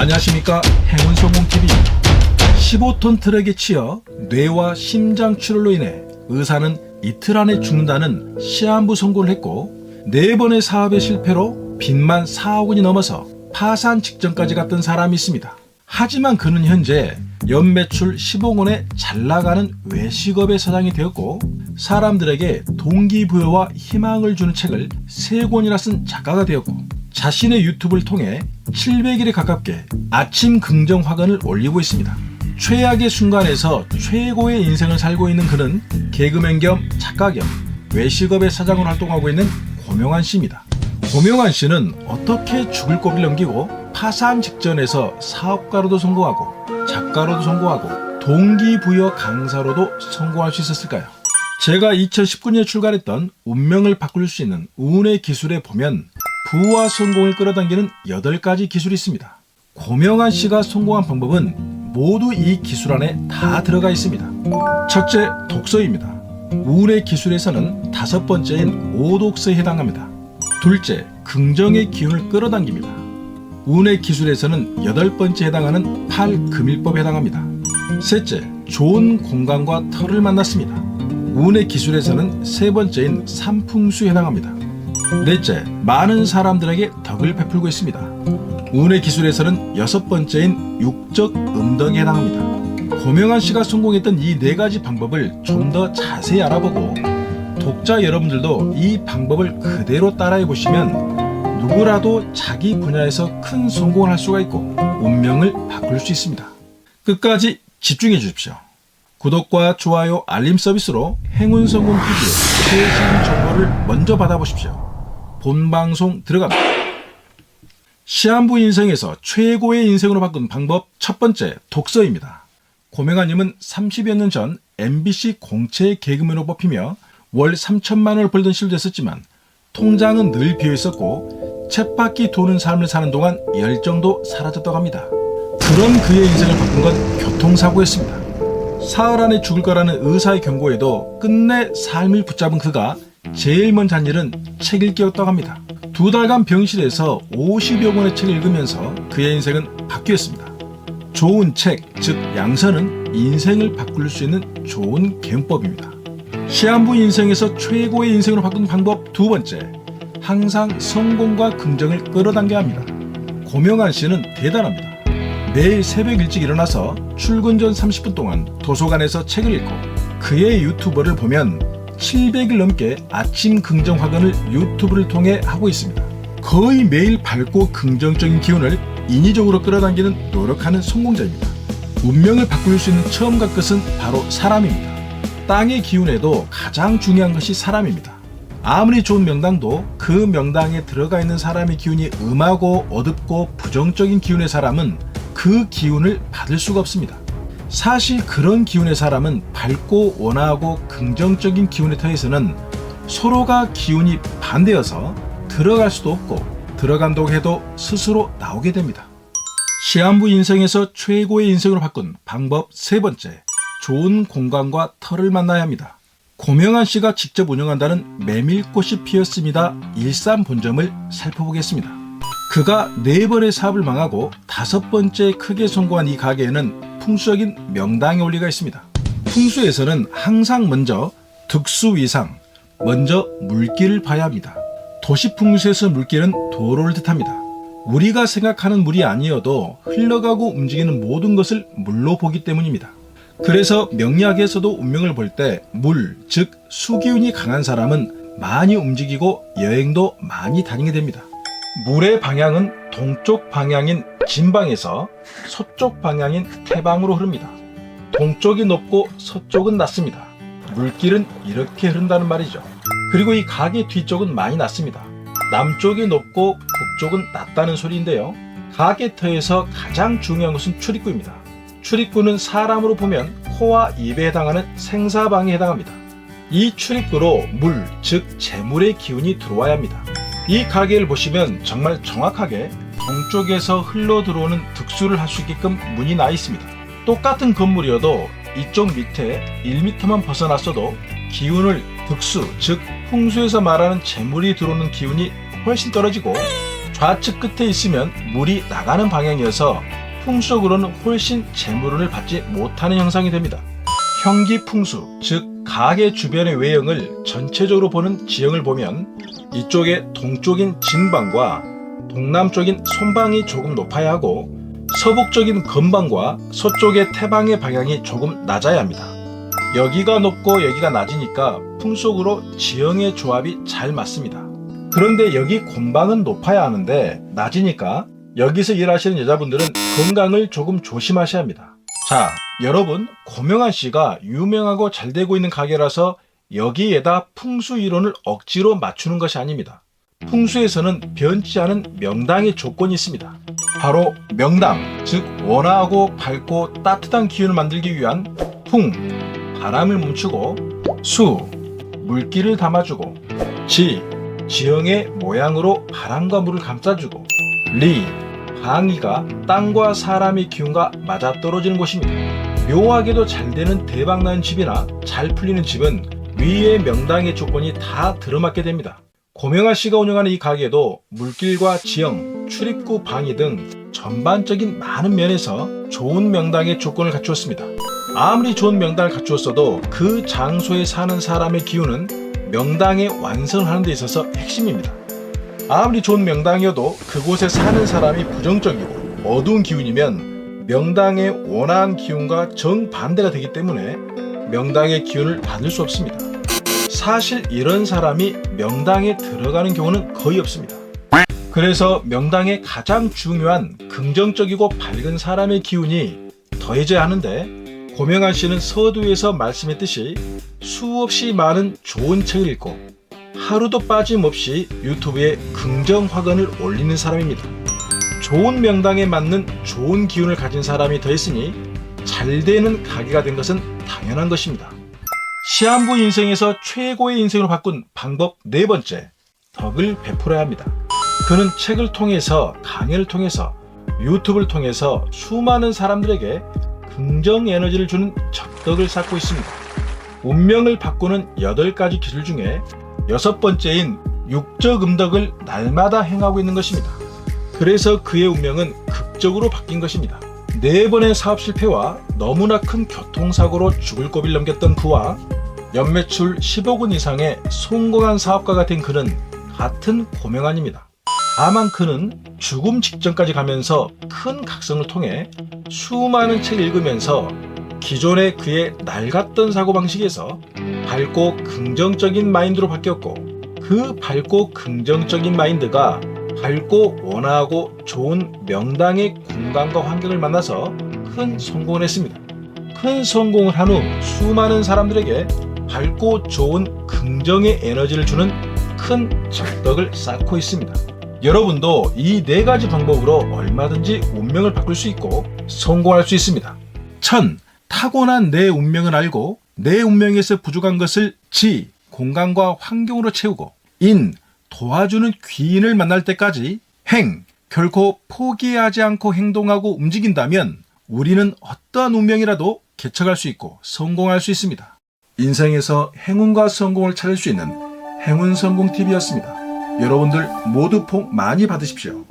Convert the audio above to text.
안녕하십니까 행운성공TV 15톤 트럭에 치여 뇌와 심장 출혈로 인해 의사는 이틀 안에 죽는다는 시한부 선고를 했고 네 번의 사업의 실패로 빚만 4억 원이 넘어서 파산 직전까지 갔던 사람이 있습니다. 하지만 그는 현재 연매출 10억 원에 잘 나가는 외식업의 사장이 되었고 사람들에게 동기부여와 희망을 주는 책을 세 권이나 쓴 작가가 되었고 자신의 유튜브를 통해 700일에 가깝게 아침 긍정 화근을 올리고 있습니다. 최악의 순간에서 최고의 인생을 살고 있는 그는 개그맨 겸 작가 겸 외식업의 사장으로 활동하고 있는 고명환 씨입니다. 고명환 씨는 어떻게 죽을 고비를 넘기고 파산 직전에서 사업가로도 성공하고 작가로도 성공하고 동기부여 강사로도 성공할 수 있었을까요? 제가 2019년에 출간했던 운명을 바꿀 수 있는 운의 기술에 보면 부와 성공을 끌어당기는 8가지 기술이 있습니다. 고명환 씨가 성공한 방법은 모두 이 기술 안에 다 들어가 있습니다. 첫째, 독서입니다. 운의 기술에서는 다섯 번째인 오독서에 해당합니다. 둘째, 긍정의 기운을 끌어당깁니다. 운의 기술에서는 여덟 번째 해당하는 팔금일법에 해당합니다. 셋째, 좋은 공간과 털을 만났습니다. 운의 기술에서는 세 번째인 삼풍수에 해당합니다. 넷째, 많은 사람들에게 덕을 베풀고 있습니다. 운의 기술에서는 여섯 번째인 육적 음덕에 해당합니다. 고명환 씨가 성공했던 이 네 가지 방법을 좀 더 자세히 알아보고 독자 여러분들도 이 방법을 그대로 따라해 보시면 누구라도 자기 분야에서 큰 성공을 할 수가 있고 운명을 바꿀 수 있습니다. 끝까지 집중해 주십시오. 구독과 좋아요, 알림 서비스로 행운 성공 TV의 최신 정보를 먼저 받아보십시오. 본 방송 들어갑니다. 시한부 인생에서 최고의 인생으로 바꾼 방법 첫 번째 독서입니다. 고명아님은 30여 년 전 MBC 공채 개그맨으로 뽑히며 월 3천만 원을 벌던 시절도 있었지만 통장은 늘 비어 있었고 쳇바퀴 도는 삶을 사는 동안 열정도 사라졌다고 합니다. 그런 그의 인생을 바꾼 건 교통사고였습니다. 사흘 안에 죽을 거라는 의사의 경고에도 끝내 삶을 붙잡은 그가 제일 먼저 한 일은 책 읽기였다고 합니다. 두 달간 병실에서 50여 권의 책을 읽으면서 그의 인생은 바뀌었습니다. 좋은 책, 즉 양서는 인생을 바꿀 수 있는 좋은 개헌법입니다. 시한부 인생에서 최고의 인생으로 바꾼 방법 두 번째, 항상 성공과 긍정을 끌어당겨야 합니다. 고명환 씨는 대단합니다. 매일 새벽 일찍 일어나서 출근 전 30분 동안 도서관에서 책을 읽고 그의 유튜버를 보면 700일 넘게 아침 긍정 화근을 유튜브를 통해 하고 있습니다. 거의 매일 밝고 긍정적인 기운을 인위적으로 끌어당기는 노력하는 성공자입니다. 운명을 바꿀 수 있는 처음과 끝은 바로 사람입니다. 땅의 기운에도 가장 중요한 것이 사람입니다. 아무리 좋은 명당도 그 명당에 들어가 있는 사람의 기운이 음하고 어둡고 부정적인 기운의 사람은 그 기운을 받을 수가 없습니다. 사실 그런 기운의 사람은 밝고 원하고 긍정적인 기운의 터에서는 서로가 기운이 반대여서 들어갈 수도 없고 들어간다고 해도 스스로 나오게 됩니다. 시한부 인생에서 최고의 인생으로 바꾼 방법 세 번째, 좋은 공간과 털을 만나야 합니다. 고명환 씨가 직접 운영한다는 메밀꽃이 피었습니다. 일산 본점을 살펴보겠습니다. 그가 네 번의 사업을 망하고 다섯 번째 크게 성공한 이 가게에는 풍수적인 명당의 원리가 있습니다. 풍수에서는 항상 먼저 득수 위상, 먼저 물길을 봐야 합니다. 도시 풍수에서 물길은 도로를 뜻합니다. 우리가 생각하는 물이 아니어도 흘러가고 움직이는 모든 것을 물로 보기 때문입니다. 그래서 명리학에서도 운명을 볼 때 물, 즉 수기운이 강한 사람은 많이 움직이고 여행도 많이 다니게 됩니다. 물의 방향은 동쪽 방향인 진방에서 서쪽 방향인 태방으로 흐릅니다. 동쪽이 높고 서쪽은 낮습니다. 물길은 이렇게 흐른다는 말이죠. 그리고 이 가게 뒤쪽은 많이 낮습니다. 남쪽이 높고 북쪽은 낮다는 소리인데요. 가게터에서 가장 중요한 것은 출입구입니다. 출입구는 사람으로 보면 코와 입에 해당하는 생사방에 해당합니다. 이 출입구로 물, 즉 재물의 기운이 들어와야 합니다. 이 가게를 보시면 정말 정확하게 동쪽에서 흘러 들어오는 득수를 할 수 있게끔 문이 나 있습니다. 똑같은 건물이어도 이쪽 밑에 1m만 벗어났어도 기운을 득수, 즉 풍수에서 말하는 재물이 들어오는 기운이 훨씬 떨어지고 좌측 끝에 있으면 물이 나가는 방향이어서 풍속으로는 훨씬 재물운을 받지 못하는 형상이 됩니다. 형기풍수, 즉 가게 주변의 외형을 전체적으로 보는 지형을 보면 이쪽에 동쪽인 진방과 동남쪽인 손방이 조금 높아야 하고 서북쪽인 건방과 서쪽의 태방의 방향이 조금 낮아야 합니다. 여기가 높고 여기가 낮으니까 풍속으로 지형의 조합이 잘 맞습니다. 그런데 여기 곤방은 높아야 하는데 낮으니까 여기서 일하시는 여자분들은 건강을 조금 조심하셔야 합니다. 자, 여러분, 고명한 씨가 유명하고 잘 되고 있는 가게라서 여기에다 풍수 이론을 억지로 맞추는 것이 아닙니다. 풍수에서는 변치 않은 명당의 조건이 있습니다. 바로 명당, 즉 원화하고 밝고 따뜻한 기운을 만들기 위한 풍, 바람을 멈추고 수, 물기를 담아주고 지, 지형의 모양으로 바람과 물을 감싸주고 리, 방위가 땅과 사람의 기운과 맞아떨어지는 곳입니다. 묘하게도 잘 되는 대박나는 집이나 잘 풀리는 집은 위의 명당의 조건이 다 들어맞게 됩니다. 고명아 씨가 운영하는 이 가게도 물길과 지형, 출입구 방위 등 전반적인 많은 면에서 좋은 명당의 조건을 갖추었습니다. 아무리 좋은 명당을 갖추었어도 그 장소에 사는 사람의 기운은 명당의 완성을 하는 데 있어서 핵심입니다. 아무리 좋은 명당이어도 그곳에 사는 사람이 부정적이고 어두운 기운이면 명당의 원한 기운과 정반대가 되기 때문에 명당의 기운을 받을 수 없습니다. 사실 이런 사람이 명당에 들어가는 경우는 거의 없습니다. 그래서 명당의 가장 중요한 긍정적이고 밝은 사람의 기운이 더해져야 하는데 고명한 씨는 서두에서 말씀했듯이 수없이 많은 좋은 책을 읽고 하루도 빠짐없이 유튜브에 긍정 화근을 올리는 사람입니다. 좋은 명당에 맞는 좋은 기운을 가진 사람이 더했으니 잘 되는 가게가 된 것은 당연한 것입니다. 시한부 인생에서 최고의 인생으로 바꾼 방법 네 번째, 덕을 베풀어야 합니다. 그는 책을 통해서 강의를 통해서 유튜브를 통해서 수많은 사람들에게 긍정 에너지를 주는 적덕을 쌓고 있습니다. 운명을 바꾸는 8가지 기술 중에 여섯 번째인 육적음덕을 날마다 행하고 있는 것입니다. 그래서 그의 운명은 극적으로 바뀐 것입니다. 네 번의 사업 실패와 너무나 큰 교통사고로 죽을 고비를 넘겼던 그와 연매출 10억 원 이상의 성공한 사업가가 된 그는 같은 고명환입니다. 다만 그는 죽음 직전까지 가면서 큰 각성을 통해 수많은 책을 읽으면서 기존의 그의 낡았던 사고방식에서 밝고 긍정적인 마인드로 바뀌었고 그 밝고 긍정적인 마인드가 밝고 원하고 좋은 명당의 공간과 환경을 만나서 큰 성공을 했습니다. 큰 성공을 한 후 수많은 사람들에게 밝고 좋은 긍정의 에너지를 주는 큰 적덕을 쌓고 있습니다. 여러분도 이 네 가지 방법으로 얼마든지 운명을 바꿀 수 있고 성공할 수 있습니다. 천, 타고난 내 운명을 알고 내 운명에서 부족한 것을 지, 공간과 환경으로 채우고 인, 도와주는 귀인을 만날 때까지 행, 결코 포기하지 않고 행동하고 움직인다면 우리는 어떠한 운명이라도 개척할 수 있고 성공할 수 있습니다. 인생에서 행운과 성공을 찾을 수 있는 행운 성공 TV였습니다. 여러분들 모두 복 많이 받으십시오.